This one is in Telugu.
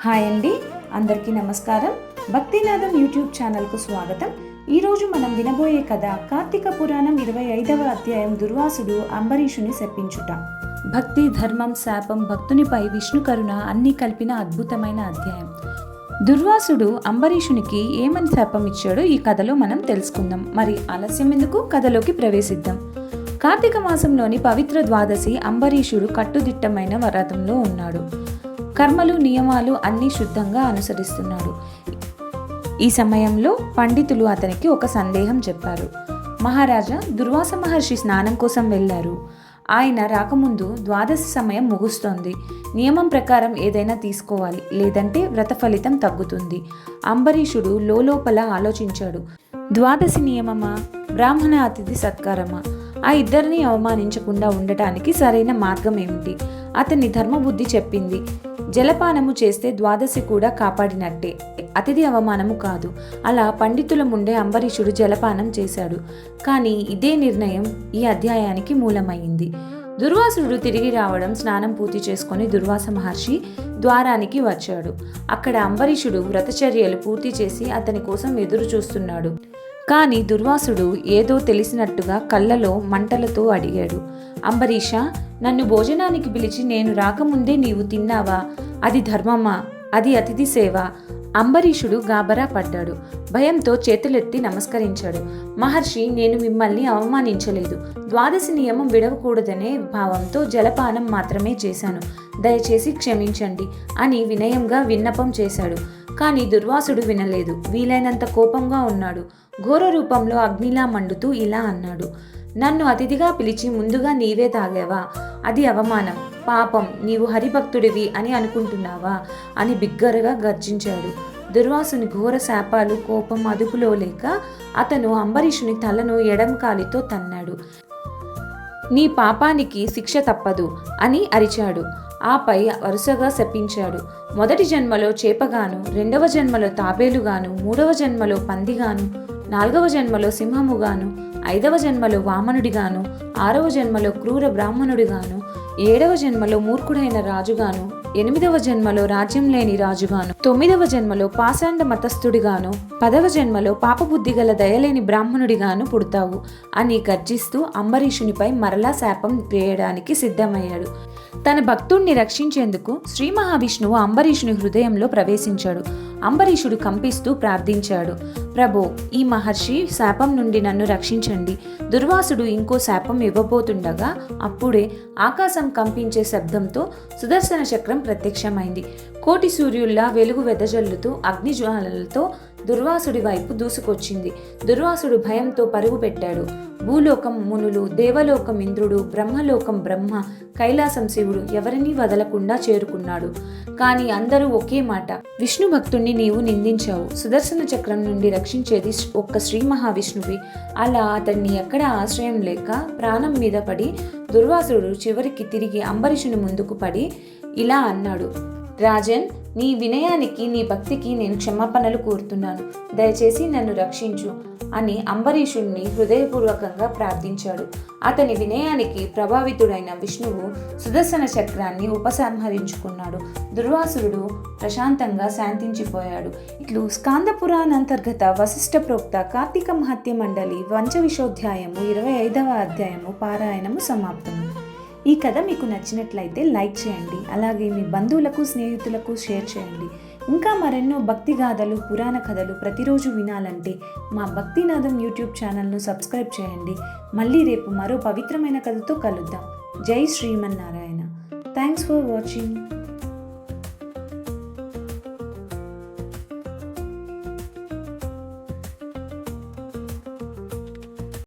హాయ్ అండి. అందరికీ నమస్కారం. భక్తినాథం యూట్యూబ్ ఛానల్కు స్వాగతం. ఈరోజు మనం వినబోయే కథ కార్తీక పురాణం ఇరవై ఐదవ అధ్యాయం దుర్వాసుడు అంబరీషుని శప్పించుట భక్తి ధర్మం శాపం భక్తునిపై విష్ణు కరుణ అన్నీ కలిపిన అద్భుతమైన అధ్యాయం. దుర్వాసుడు అంబరీషునికి ఏమని శాపం ఇచ్చాడో ఈ కథలో మనం తెలుసుకుందాం. మరి ఆలస్యం ఎందుకు? కథలోకి ప్రవేశిద్దాం. కార్తీక మాసంలోని పవిత్ర ద్వాదశి అంబరీషుడు కట్టుదిట్టమైన వ్రతంలో ఉన్నాడు. కర్మలు నియమాలు అన్నీ శుద్ధంగా అనుసరిస్తున్నాడు. ఈ సమయంలో పండితులు అతనికి ఒక సందేహం చెప్పారు. మహారాజా దుర్వాస మహర్షి స్నానం కోసం వెళ్ళారు. ఆయన రాకముందు ద్వాదశి సమయం ముగుస్తోంది. నియమం ప్రకారం ఏదైనా తీసుకోవాలి. లేదంటే వ్రత ఫలితం తగ్గుతుంది. అంబరీషుడు లోపల ఆలోచించాడు. ద్వాదశి నియమమా? బ్రాహ్మణ అతిథి సత్కారమా? ఆ ఇద్దరిని అవమానించకుండా ఉండటానికి సరైన మార్గం ఏమిటి? అతన్ని ధర్మబుద్ధి చెప్పింది. జలపానము చేస్తే ద్వాదశి కూడా కాపాడినట్టే. అతిథి అవమానము కాదు. అలా పండితుల ముందే అంబరీషుడు జలపానం చేశాడు. కానీ ఇదే నిర్ణయం ఈ అధ్యాయానికి మూలమైంది. దుర్వాసుడు తిరిగి రావడం స్నానం పూర్తి చేసుకుని దుర్వాస మహర్షి ద్వారానికి వచ్చాడు. అక్కడ అంబరీషుడు వ్రతచర్యలు పూర్తి చేసి అతని కోసం ఎదురు చూస్తున్నాడు కానీ దుర్వాసుడు ఏదో తెలిసినట్టుగా కళ్ళలో మంటలతో అడిగాడు. అంబరీష నన్ను భోజనానికి పిలిచి నేను రాకముందే నీవు తిన్నావా? అది ధర్మమా? అది అతిథి సేవ? అంబరీషుడు గాబరా పడ్డాడు. భయంతో చేతులెత్తి నమస్కరించాడు. మహర్షి నేను మిమ్మల్ని అవమానించలేదు. ద్వాదశి నియమం విడవకూడదనే భావంతో జలపానం మాత్రమే చేశాను. దయచేసి క్షమించండి అని వినయంగా విన్నపం చేశాడు. కానీ దుర్వాసుడు వినలేదు. వీలైనంత కోపంగా ఉన్నాడు. ఘోర రూపంలో అగ్నిలా మండుతూ ఇలా అన్నాడు. నన్ను అతిథిగా పిలిచి ముందుగా నీవే తాగావా? అది అవమానం. పాపం నీవు హరిభక్తుడివి అని అనుకుంటున్నావా? అని బిగ్గరగా గర్జించాడు. దుర్వాసుని ఘోర శాపాలు కోపం అదుపులో లేక అతను అంబరీషుని తలను ఎడం కాలితో తన్నాడు. నీ పాపానికి శిక్ష తప్పదు అని అరిచాడు. ఆపై వరుసగా శపించాడు. మొదటి జన్మలో చేపగాను రెండవ జన్మలో తాబేలుగాను మూడవ జన్మలో పందిగాను నాలుగవ జన్మలో సింహముగాను ఐదవ జన్మలో వామనుడిగాను ఆరవ జన్మలో క్రూర బ్రాహ్మణుడిగాను ఏడవ జన్మలో మూర్ఖుడైన రాజుగాను ఎనిమిదవ జన్మలో రాజ్యం లేని రాజుగాను తొమ్మిదవ జన్మలో పాషాండ మతస్థుడిగాను పదవ జన్మలో పాపబుద్ధి గల దయలేని బ్రాహ్మణుడిగాను పుడతావు అని గర్జిస్తూ అంబరీషునిపై మరలా శాపం వేయడానికి సిద్ధమయ్యాడు. తన భక్తుణ్ణి రక్షించేందుకు శ్రీ మహావిష్ణువు అంబరీషుని హృదయంలో ప్రవేశించాడు. అంబరీషుడు కంపిస్తూ ప్రార్థించాడు. ప్రభో ఈ మహర్షి శాపం నుండి నన్ను రక్షించండి. దుర్వాసుడు ఇంకో శాపం ఇవ్వబోతుండగా అప్పుడే ఆకాశం కంపించే శబ్దంతో సుదర్శన చక్రం ప్రత్యక్షమైంది. కోటి సూర్యుల్లా వెలుగు వెదజల్లుతూ అగ్నిజ్వాలలతో దుర్వాసుడి వైపు దూసుకొచ్చింది. దుర్వాసుడు భయంతో పరుగు పెట్టాడు భూలోకం మునులు దేవలోకం ఇంద్రుడు బ్రహ్మలోకం బ్రహ్మ కైలాసం శివుడు ఎవరినీ వదలకుండా చేరుకున్నాడు. కానీ అందరూ ఒకే మాట విష్ణు భక్తుణ్ణి నీవు నిందించావు. సుదర్శన చక్రం నుండి రక్షించేది ఒక్క శ్రీ మహావిష్ణువి. అలా అతన్ని ఎక్కడ ఆశ్రయం లేక ప్రాణం మీద పడి దుర్వాసుడు చివరికి తిరిగి అంబరీషుని ముందుకు పడి ఇలా అన్నాడు. రాజన్ నీ వినయానికి నీ భక్తికి నేను క్షమాపణలు కోరుతున్నాను. దయచేసి నన్ను రక్షించు అని అంబరీషుణ్ణి హృదయపూర్వకంగా ప్రార్థించాడు. అతని వినయానికి ప్రభావితుడైన విష్ణువు సుదర్శన చక్రాన్ని ఉపసంహరించుకున్నాడు. దుర్వాసురుడు ప్రశాంతంగా శాంతించిపోయాడు. ఇట్లు స్కాంద పురాణాంతర్గత వశిష్ఠ ప్రోక్త కార్తీక మహత్య మండలి వంచ విశోధ్యాయము ఇరవై ఐదవ అధ్యాయము పారాయణము సమాప్తము. ఈ కథ మీకు నచ్చినట్లయితే లైక్ చేయండి అలాగే మీ బంధువులకు స్నేహితులకు షేర్ చేయండి. ఇంకా మరెన్నో భక్తి గాథలు పురాణ కథలు ప్రతిరోజు వినాలంటే మా భక్తినాథం యూట్యూబ్ ఛానల్ను సబ్స్క్రైబ్ చేయండి. మళ్ళీ రేపు మరో పవిత్రమైన కథతో కలుద్దాం. జై శ్రీమన్నారాయణ. Thanks for watching.